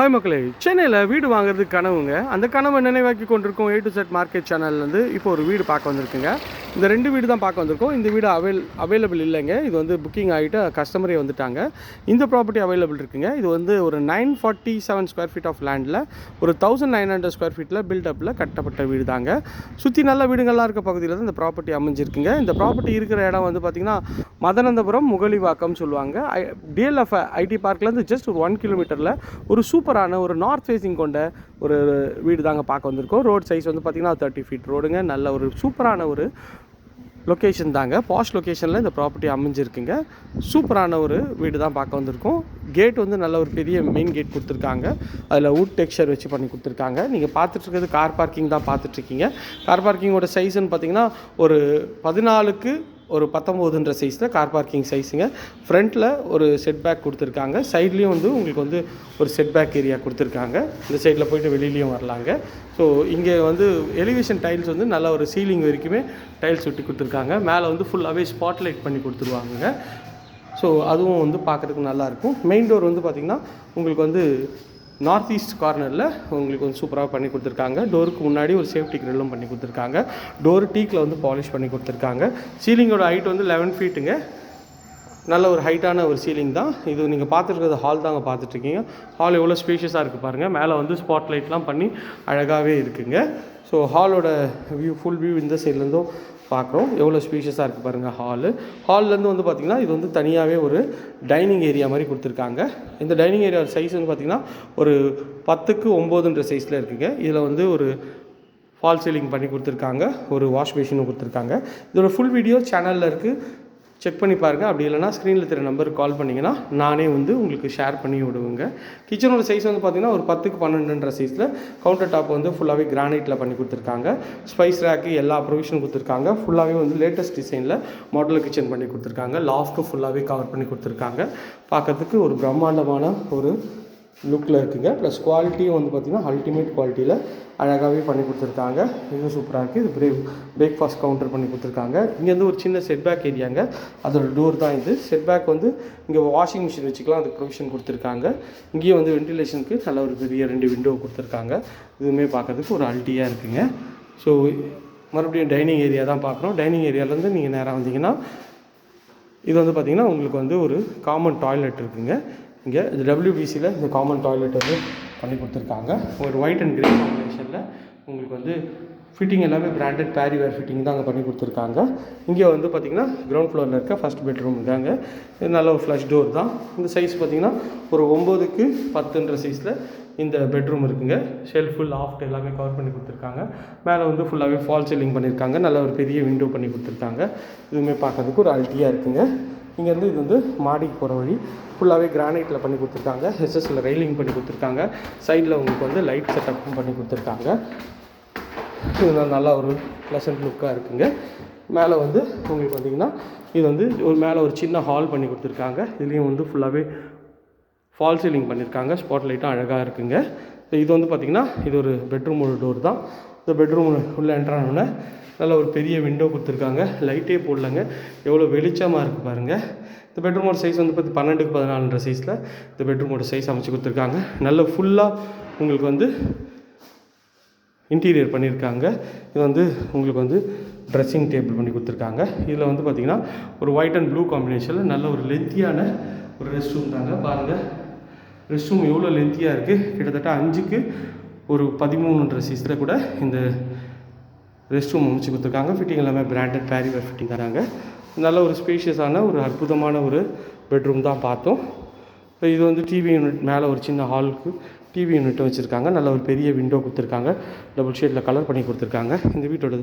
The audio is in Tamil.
ஹாய் மக்களே சென்னையில் வீடு வாங்குறது கனவுங்க. அந்த கனவை நினைவாக்கி கொண்டிருக்கோம் ஏ டு செட் மார்க்கெட் சேனல்லேருந்து இப்போ ஒரு வீடு பார்க்க வந்திருக்குங்க. இந்த ரெண்டு வீடு தான் பார்க்க வந்திருக்கோம். இந்த வீடு அவைல் அவைலபிள் இல்லைங்க. இது வந்து புக்கிங் ஆகிட்டு கஸ்டமரே வந்துட்டாங்க. இந்த ப்ராப்பர்ட்டி அவைலபிள் இருக்குங்க. இது வந்து ஒரு nine forty seven square feet of லேண்டில் ஒரு தௌசண்ட் நைன் ஹண்ட்ரட் ஸ்கொயர் ஃபீட்டில் பில்டப்பில் கட்டப்பட்ட வீடு தாங்க. சுற்றி நல்ல வீடுகள்லாம் இருக்க பகுதியில் தான் இந்த ப்ராப்பர்ட்டி அமைஞ்சிருக்குங்க. இந்த ப்ராப்பர்ட்டி இருக்கிற இடம் வந்து பார்த்திங்கன்னா மதனந்தபுரம் முகலிவாக்கம் சொல்லுவாங்க. டிஎல்எஃப் ஐடி பார்க்லேருந்து ஜஸ்ட் ஒரு ஒன் கிலோமீட்டரில் ஒரு சூப்பர் சூப்பரான ஒரு நார்த் ஃபேஸிங் கொண்ட ஒரு வீடு தாங்க பார்க்க வந்திருக்கோம். ரோட் சைஸ் வந்து பார்த்திங்கன்னா தேர்ட்டி ஃபீட் ரோடுங்க நல்ல ஒரு சூப்பரான ஒரு லொக்கேஷன் தாங்க. பாஷ் லொக்கேஷனில் இந்த ப்ராப்பர்ட்டி அமைஞ்சிருக்குங்க. சூப்பரான ஒரு வீடு தான் பார்க்க வந்திருக்கோம். கேட் வந்து நல்ல ஒரு பெரிய மெயின் கேட் கொடுத்துருக்காங்க. அதில் வுட் டெக்ஸ்சர் வச்சு பண்ணி கொடுத்துருக்காங்க. நீங்கள் பார்த்துட்ருக்கிறது கார் பார்க்கிங் தான் பார்த்துட்ருக்கீங்க கார் பார்க்கிங்கோட சைஸ்ன்னு பார்த்தீங்கன்னா ஒரு பதினாலுக்கு ஒரு பத்தொம்போதுன்ற சைஸில் கார் பார்க்கிங் சைஸுங்க ஃப்ரண்ட்டில் ஒரு செட் பேக் கொடுத்துருக்காங்க. சைட்லேயும் வந்து உங்களுக்கு வந்து ஒரு செட் பேக் ஏரியா கொடுத்துருக்காங்க. இந்த சைடில் போயிட்டு வெளியிலையும் வரலாங்க. ஸோ இங்கே வந்து எலிவேஷன் டைல்ஸ் வந்து நல்ல ஒரு சீலிங் வரைக்குமே டைல்ஸ் ஒட்டி கொடுத்துருக்காங்க. மேலே வந்து ஃபுல்லாகவே ஸ்பாட் லைட் பண்ணி கொடுத்துருவாங்க ஸோ அதுவும் வந்து பார்க்குறதுக்கு நல்லாயிருக்கும் மெயின் டோர் வந்து பார்த்திங்கன்னா உங்களுக்கு வந்து நார்த் ஈஸ்ட் கார்னரில் உங்களுக்கு வந்து சூப்பராக பண்ணி கொடுத்துருக்காங்க. டோருக்கு முன்னாடி ஒரு சேஃப்டி கிரில்லும் பண்ணி கொடுத்துருக்காங்க. டோர் டீக்கில் வந்து பாலிஷ் பண்ணி கொடுத்துருக்காங்க. சீலிங்கோட ஹைட் வந்து லெவன் ஃபீட்டுங்க நல்ல ஒரு ஹைட்டான ஒரு சீலிங் தான். இது நீங்கள் பார்த்துருக்கிறது ஹால் தாங்க பார்த்துட்ருக்கீங்க. ஹால் எவ்வளோ ஸ்பேஷியஸாக இருக்குது பாருங்கள் மேலே வந்து ஸ்பாட் லைட்லாம் பண்ணி அழகாகவே இருக்குங்க. ஸோ ஹாலோட வியூ ஃபுல் வியூ இந்த சைட்லேருந்தும் பார்க்குறோம். எவ்வளோ ஸ்பீஷியஸாக இருக்குது பாருங்கள் ஹாலு. ஹால்லேருந்து வந்து பார்த்திங்கன்னா இது வந்து தனியாகவே ஒரு டைனிங் ஏரியா மாதிரி கொடுத்துருக்காங்க. இந்த டைனிங் ஏரியா சைஸ் வந்து பார்த்திங்கன்னா ஒரு பத்துக்கு ஒம்போதுன்ற சைஸில் இருக்குங்க. இதில் வந்து ஒரு ஃபால் சீலிங் பண்ணி கொடுத்துருக்காங்க. ஒரு வாஷ் மிஷினும் கொடுத்துருக்காங்க. இதோட ஃபுல் வீடியோ சேனலில் இருக்குது செக் பண்ணி பாருங்கள் அப்படி இல்லைனா ஸ்க்ரீனில் தெரிய நம்பருக்கு கால் பண்ணிங்கன்னா நானே வந்து உங்களுக்கு ஷேர் பண்ணி விடுவேங்க. கிச்சனோட சைஸ் வந்து பார்த்திங்கன்னா ஒரு பத்துக்கு பன்னெண்டுன்ற சைஸில் கவுண்டர் டாப் வந்து ஃபுல்லாகவே கிரானைட்டில் பண்ணி கொடுத்துருக்காங்க. ஸ்பைஸ் ரேக்கு எல்லா ப்ரொவிஷனும் கொடுத்துருக்காங்க. ஃபுல்லாகவே வந்து லேட்டஸ்ட் டிசைனில் மாடல் கிச்சன் பண்ணி கொடுத்துருக்காங்க. லாஃப்ட்டு ஃபுல்லாகவே கவர் பண்ணி கொடுத்துருக்காங்க. பார்க்கறதுக்கு ஒரு பிரம்மாண்டமான ஒரு லுக்கில் இருக்குங்க. ப்ளஸ் குவாலிட்டியும் வந்து பார்த்திங்கன்னா அல்டிமேட் குவாலிட்டியில் அழகாகவே பண்ணி கொடுத்துருக்காங்க. மிக சூப்பராக இருக்குது இது பிரேக் பிரேக்ஃபாஸ்ட் கவுண்டர் பண்ணி கொடுத்துருக்காங்க. இங்கேருந்து ஒரு சின்ன செட்பேக் ஏரியாங்க அதோட டோர் தான் இது. செட்பேக் வந்து இங்கே வாஷிங் மிஷின் வச்சுக்கலாம். அதுக்கு ப்ரொவிஷன் கொடுத்துருக்காங்க. இங்கேயும் வந்து வென்டிலேஷனுக்கு நல்ல ஒரு பெரிய ரெண்டு விண்டோ கொடுத்துருக்காங்க. இதுவுமே பார்க்கறதுக்கு ஒரு அல்ட்டியாக இருக்குங்க. ஸோ மறுபடியும் டைனிங் ஏரியா தான் பார்க்குறோம் டைனிங் ஏரியாலேருந்து நீங்கள் நேராக வந்தீங்கன்னா இது வந்து பார்த்திங்கன்னா உங்களுக்கு வந்து ஒரு காமன் டாய்லெட் இருக்குங்க. இங்கே இது டபிள்யூபிசியில் இந்த காமன் டாய்லெட் வந்து பண்ணி கொடுத்துருக்காங்க. ஒரு ஒயிட் அண்ட் க்ரே காம்பினேஷனில் உங்களுக்கு வந்து ஃபிட்டிங் எல்லாமே பிராண்டட் பேரிவேர் ஃபிட்டிங் தான் அங்கே பண்ணி கொடுத்துருக்காங்க. இங்கே வந்து பார்த்திங்கன்னா கிரவுண்ட் ஃப்ளோரில் இருக்க ஃபஸ்ட் பெட்ரூம் இருக்காங்க இது நல்ல ஒரு ஃப்ளஷ் டோர் தான். இந்த சைஸ் பார்த்திங்கன்னா ஒரு ஒம்போதுக்கு பத்துன்ற சைஸில் இந்த பெட்ரூம் இருக்குங்க. ஷெல்ஃப் ஃபுல் ஆஃப்ட் எல்லாமே கவர் பண்ணி கொடுத்துருக்காங்க. மேலே வந்து ஃபுல்லாகவே ஃபால் சீலிங் பண்ணியிருக்காங்க நல்ல ஒரு பெரிய விண்டோ பண்ணி கொடுத்துருக்காங்க. இதுவுமே பார்க்கறதுக்கு ஒரு அல்ட்டியாக இருக்குங்க. இங்கேருந்து இது வந்து மாடிக்கு போகிற வழி. ஃபுல்லாகவே கிரானைட்டில் பண்ணி கொடுத்துருக்காங்க. ஹெச்எஸில் ரெயிலிங் பண்ணி கொடுத்துருக்காங்க. சைடில் உங்களுக்கு வந்து லைட் செட்டப்பும் பண்ணி கொடுத்துருக்காங்க. இது நல்லா ஒரு ப்ளசன்ட் லுக்காக இருக்குங்க. மேலே வந்து உங்களுக்கு பார்த்தீங்கன்னா இது வந்து ஒரு மேலே ஒரு சின்ன ஹால் பண்ணி கொடுத்துருக்காங்க. இதுலேயும் வந்து ஃபுல்லாகவே ஃபால் சீலிங் பண்ணியிருக்காங்க ஸ்பாட் லைட்டும் அழகாக இருக்குங்க. இது வந்து பார்த்திங்கன்னா இது ஒரு பெட்ரூமோட டோர் தான். இந்த பெட்ரூம் உள்ளே என்ட்ரானோடனே நல்ல ஒரு பெரிய விண்டோ கொடுத்துருக்காங்க. லைட்டே போடலங்க. எவ்வளோ வெளிச்சமாக இருக்குது பாருங்கள் இந்த பெட்ரூமோட சைஸ் வந்து பார்த்து பன்னெண்டுக்கு பதினாலுன்ற சைஸில் இந்த பெட்ரூமோட சைஸ் அமைச்சு கொடுத்துருக்காங்க. நல்ல ஃபுல்லாக உங்களுக்கு வந்து இன்டீரியர் பண்ணியிருக்காங்க இது வந்து உங்களுக்கு வந்து ட்ரெஸ்ஸிங் டேபிள் பண்ணி கொடுத்துருக்காங்க. இதில் வந்து பார்த்திங்கன்னா ஒரு ஒயிட் அண்ட் ப்ளூ காம்பினேஷனில் நல்ல ஒரு லென்த்தியான ஒரு ரெஸ்ட் ரூம் தாங்க. பாருங்கள் ரெஸ்ட் ரூம் எவ்வளோ லென்த்தியாக இருக்குது கிட்டத்தட்ட அஞ்சுக்கு ஒரு பதிமூணுன்ற சைஸில் கூட இந்த ரெஸ்ட் ரூம் அமைச்சு கொடுத்துருக்காங்க. ஃபிட்டிங் எல்லாமே பிராண்டட் பேரிவேர் ஃபிட்டிங் தராங்க. நல்ல ஒரு ஸ்பேஷியஸான ஒரு அற்புதமான ஒரு பெட்ரூம் தான் பார்த்தோம். இது வந்து டிவி யூனிட் மேலே ஒரு சின்ன ஹாலுக்கு டிவி யூனிட்டும் வச்சுருக்காங்க. நல்ல ஒரு பெரிய விண்டோ கொடுத்துருக்காங்க. டபுள் ஷேடில் கலர் பண்ணி கொடுத்துருக்காங்க. இந்த வீட்டோட